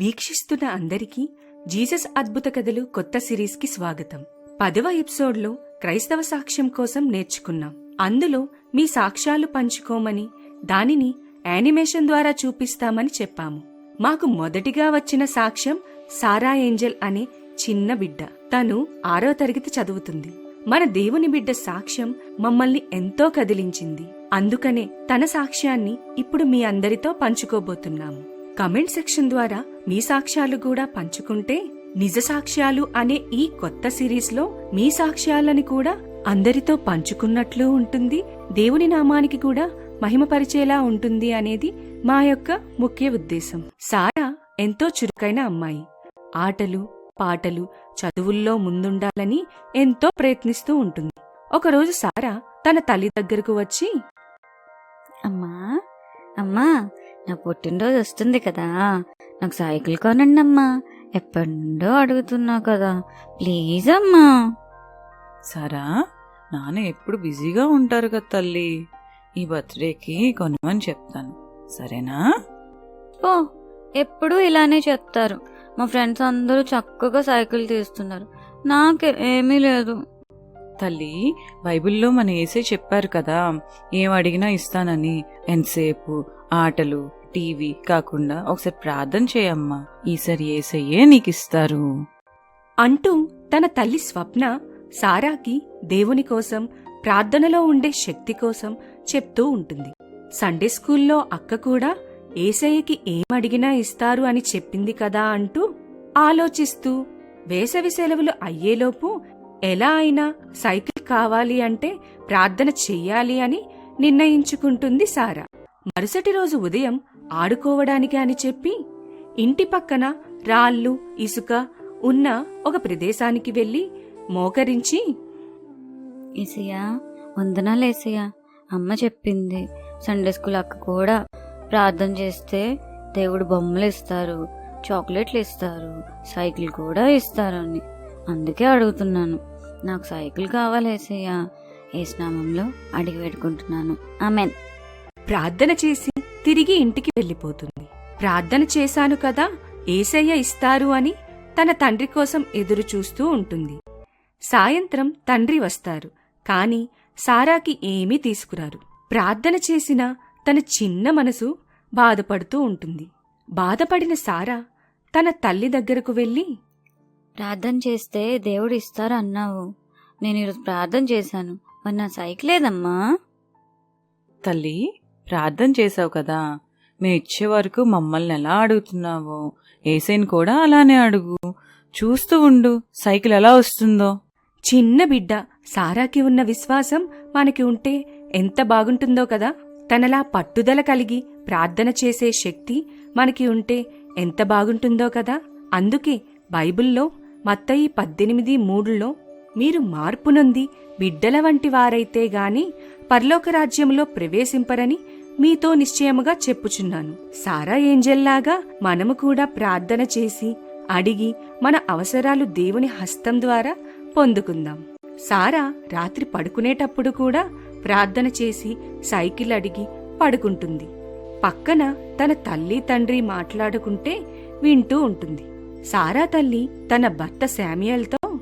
వీక్షిస్తున్న అందరికీ జీసస్ అద్భుత కథలు కొత్త సిరీస్కి స్వాగతం. పదవ ఎపిసోడ్లో క్రైస్తవ సాక్ష్యం కోసం నేర్చుకున్నాం. అందులో మీ సాక్ష్యాలు పంచుకోమని దానిని యానిమేషన్ ద్వారా చూపిస్తామని చెప్పాము. మాకు మొదటిగా వచ్చిన సాక్ష్యం సారా ఏంజల్ అనే చిన్న బిడ్డ. తను ఆరో తరగతి చదువుతుంది. మన దేవుని బిడ్డ సాక్ష్యం మమ్మల్ని ఎంతో కదిలించింది. అందుకనే తన సాక్ష్యాన్ని ఇప్పుడు మీ అందరితో పంచుకోబోతున్నాము. కమెంట్ సెక్షన్ ద్వారా మీ సాక్ష్యాలు కూడా పంచుకుంటే నిజ సాక్ష్యాలు అనే ఈ కొత్త సిరీస్లో మీ సాక్ష్యాలని కూడా అందరితో పంచుకున్నట్లు ఉంటుంది. దేవుని నామానికి కూడా మహిమపరిచేలా ఉంటుంది అనేది మా యొక్క ముఖ్య ఉద్దేశం. సారా ఎంతో చురుకైన అమ్మాయి. ఆటలు పాటలు చదువుల్లో ముందుండాలని ఎంతో ప్రయత్నిస్తూ ఉంటుంది. ఒకరోజు సారా తన తల్లి దగ్గరకు వచ్చి అమ్మా అమ్మా నా పుట్టినరోజు వస్తుంది కదా. నాకు సైకిల్ కొనండి అమ్మా ఎప్పటి నుండో అడుగుతున్నా కదా. ప్లీజ్ అమ్మా సరా నాన్న ఎప్పుడు బిజీగా ఉంటారు కదా తల్లి. ఈ బర్త్డేకి కొనమని చెప్తాను. సరేనా? ఓ ఎప్పుడు ఇలానే చెప్తారు. మా ఫ్రెండ్స్ అందరూ చక్కగా సైకిల్ తీస్తున్నారు. నాకే ఏమీ లేదు. తల్లి బైబిల్లో మన ఏసే చెప్పారు కదా ఏం అడిగినా ఇస్తానని. ఎంతసేపు? ఆటలు టీవీ కాకుండా ఒకసారి ప్రార్థన చేయమ్మా. ఈసారి ఏసయ్యే నీకు ఇస్తారు అంటూ తన తల్లి స్వప్న సారాకి దేవుని కోసం ప్రార్థనలో ఉండే శక్తి కోసం చెప్తూ ఉంటుంది. సండే స్కూల్లో అక్క కూడా ఏసయ్యకి ఏమడిగినా ఇస్తారు అని చెప్పింది కదా అంటూ ఆలోచిస్తూ వేసవి సెలవులు అయ్యేలోపు ఎలా అయినా సైకిల్ కావాలి అంటే ప్రార్థన చెయ్యాలి అని నిర్ణయించుకుంటుంది సారా. మరుసటి రోజు ఉదయం ఆడుకోవడానికి అని చెప్పి ఇంటి పక్కన రాళ్ళు ఇసుక ఉన్న ఒక ప్రదేశానికి వెళ్ళి మోకరించి ఏసయ్యా వందనాలు ఏసయ్యా. అమ్మ చెప్పింది సండే స్కూల్ అక్క కూడా ప్రార్థన చేస్తే దేవుడు బొమ్మలు ఇస్తారు చాక్లెట్లు ఇస్తారు సైకిల్ కూడా ఇస్తారు అని. అందుకే అడుగుతున్నాను. నాకు సైకిల్ కావాలి ఏసయ్యా. ఏ స్నామంలో అడిగి పెట్టుకుంటున్నాను. ఆమెన్. ప్రార్థన చేసి తిరిగి ఇంటికి వెళ్ళిపోతుంది ప్రార్థన చేశాను కదా ఏసయ్య ఇస్తారు అని తన తండ్రి కోసం ఎదురు చూస్తూ ఉంటుంది. సాయంత్రం తండ్రి వస్తారు కాని సారాకి ఏమీ తీసుకురారు. ప్రార్థన చేసిన తన చిన్న మనసు బాధపడుతూ ఉంటుంది. బాధపడిన సారా తన తల్లి దగ్గరకు వెళ్ళి ప్రార్థన చేస్తే దేవుడు ఇస్తారు అన్నావు. నేను ఈరోజు ప్రార్థన చేశాను. మరి నా సైకిల్ లేదమ్మా. తల్లి ప్రార్థన చేశావు కదా. మేము ఇచ్చే వరకు మమ్మల్ని ఎలా అడుగుతున్నావో? ఏసైని కూడా అలానే అడుగు. చూస్తూ ఉండు సైకిల్ ఎలా వస్తుందో. చిన్న బిడ్డ సారాకి ఉన్న విశ్వాసం మనకి ఉంటే ఎంత బాగుంటుందో కదా. తనలా పట్టుదల కలిగి ప్రార్థన చేసే శక్తి మనకి ఉంటే ఎంత బాగుంటుందో కదా. అందుకే బైబిల్లో మత్తయి పద్దెనిమిది మూడులో మీరు మార్పునొంది బిడ్డల వంటి వారైతే గాని పర్లోక రాజ్యంలో ప్రవేశింపరని మీతో నిశ్చయముగా చెప్పుచున్నాను. సారా ఏంజెల్లాగా మనము కూడా ప్రార్థన చేసి అడిగి మన అవసరాలు దేవుని హస్తం ద్వారా పొందుకుందాం. సారా రాత్రి పడుకునేటప్పుడు కూడా ప్రార్థన చేసి సైకిల్ అడిగి పడుకుంటుంది. పక్కన తన తల్లి తండ్రి మాట్లాడుకుంటే వింటూ ఉంటుంది. సారా తల్లి తన భర్త శామ్యుయల్తో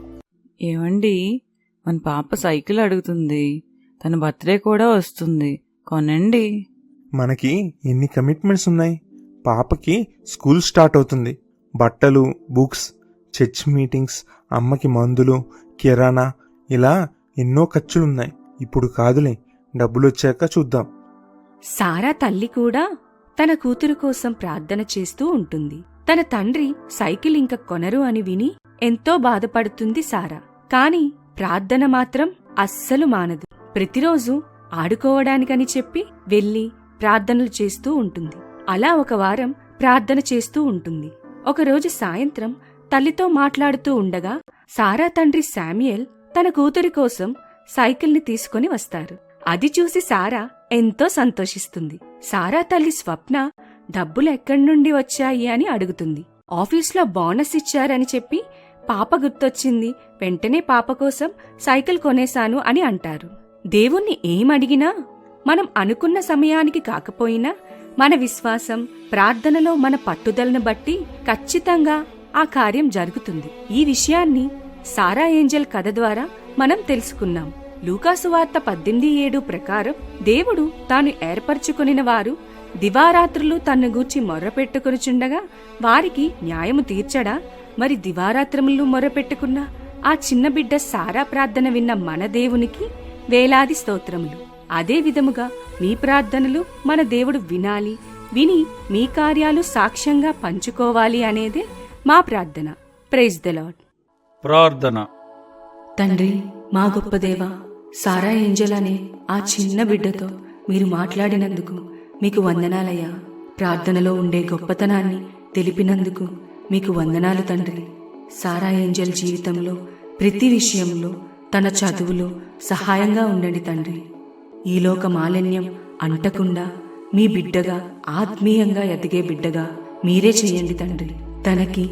ఏమండి? మన పాప సైకిల్ అడుగుతుంది. తన బర్త్డే కూడా వస్తుంది. కొనండి. మనకి ఎన్ని కమిట్మెంట్స్ ఉన్నాయి? పాపకి స్కూల్ స్టార్ట్ అవుతుంది. బట్టలు బుక్స్ చర్చ్ మీటింగ్స్ అమ్మకి మందులు కిరాణా ఇలా ఎన్నో ఖర్చులున్నాయి. ఇప్పుడు కాదులే డబ్బులు వచ్చాక చూద్దాం. సారా తల్లి కూడా తన కూతురు కోసం ప్రార్థన చేస్తూ ఉంటుంది. తన తండ్రి సైకిల్ ఇంక కొనరు అని విని ఎంతో బాధపడుతుంది సారా. కాని ప్రార్థన మాత్రం అస్సలు మానదు. ప్రతిరోజు ఆడుకోవడానికని చెప్పి వెళ్ళి ప్రార్థనలు చేస్తూ ఉంటుంది. అలా ఒక వారం ప్రార్థన చేస్తూ ఉంటుంది. ఒకరోజు సాయంత్రం తల్లితో మాట్లాడుతూ ఉండగా సారా తండ్రి శామ్యుయల్ తన కూతురి కోసం సైకిల్ని తీసుకొని వస్తారు. అది చూసి సారా ఎంతో సంతోషిస్తుంది. సారా తల్లి స్వప్న డబ్బులు ఎక్కడి నుండి వచ్చాయి? అని అడుగుతుంది. ఆఫీస్లో బోనస్ ఇచ్చారని చెప్పి పాప గుర్తొచ్చింది. వెంటనే పాప కోసం సైకిల్ కొనేశాను అని అంటారు. దేవుణ్ణి ఏమడిగినా మనం అనుకున్న సమయానికి కాకపోయినా మన విశ్వాసం ప్రార్థనలో మన పట్టుదలను బట్టి ఖచ్చితంగా ఆ కార్యం జరుగుతుంది. ఈ విషయాన్ని సారా ఏంజల్ కథ ద్వారా మనం తెలుసుకున్నాం. లూకాసు వార్త పద్దెనిమిది ఏడు ప్రకారం దేవుడు తాను ఏర్పరచుకొనిన వారు దివారాత్రులు తన్ను గూర్చి మొర్రపెట్టుకొనుచుండగా వారికి న్యాయము తీర్చడా? మరి దివారాత్రములు మొర్రపెట్టుకున్న ఆ చిన్న బిడ్డ సారా ప్రార్థన విన్న మన దేవునికి వేలాది స్తోత్రములు. అదే విధముగా మీ ప్రార్థనలు మన దేవుడు వినాలి విని మీ కార్యాలు సాక్ష్యంగా పంచుకోవాలి అనేదే మా ప్రార్థన. ప్రైజ్ ద లాడ్ ప్రార్థన. తండ్రి మా గొప్ప దేవ సారా ఏంజల్ అనే ఆ చిన్న బిడ్డతో మీరు మాట్లాడినందుకు మీకు వందనాలయ్యా. ప్రార్థనలో ఉండే గొప్పతనాన్ని తెలిపినందుకు మీకు వందనాలు తండ్రి. సారా ఏంజల్ జీవితంలో ప్రతి విషయంలో తన చదువులో సహాయంగా ఉండండి తండ్రి. ఈలోక మాలిన్యం అంటకుండా మీ బిడ్డగా ఆత్మీయంగా ఎదిగే బిడ్డగా మీరే చేయండి తండ్రి. తనకి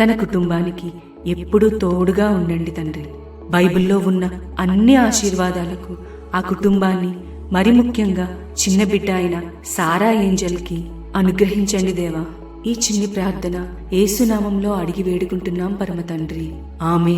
తన కుటుంబానికి ఎప్పుడూ తోడుగా ఉండండి తండ్రి. బైబిల్లో ఉన్న అన్ని ఆశీర్వాదాలకు ఆ కుటుంబాన్ని మరి ముఖ్యంగా చిన్న బిడ్డ అయిన సారా ఏంజల్కి అనుగ్రహించండి దేవా. ఈ చిన్ని ప్రార్థన ఏసునామంలో అడిగి వేడుకుంటున్నాం పరమ తండ్రి ఆమె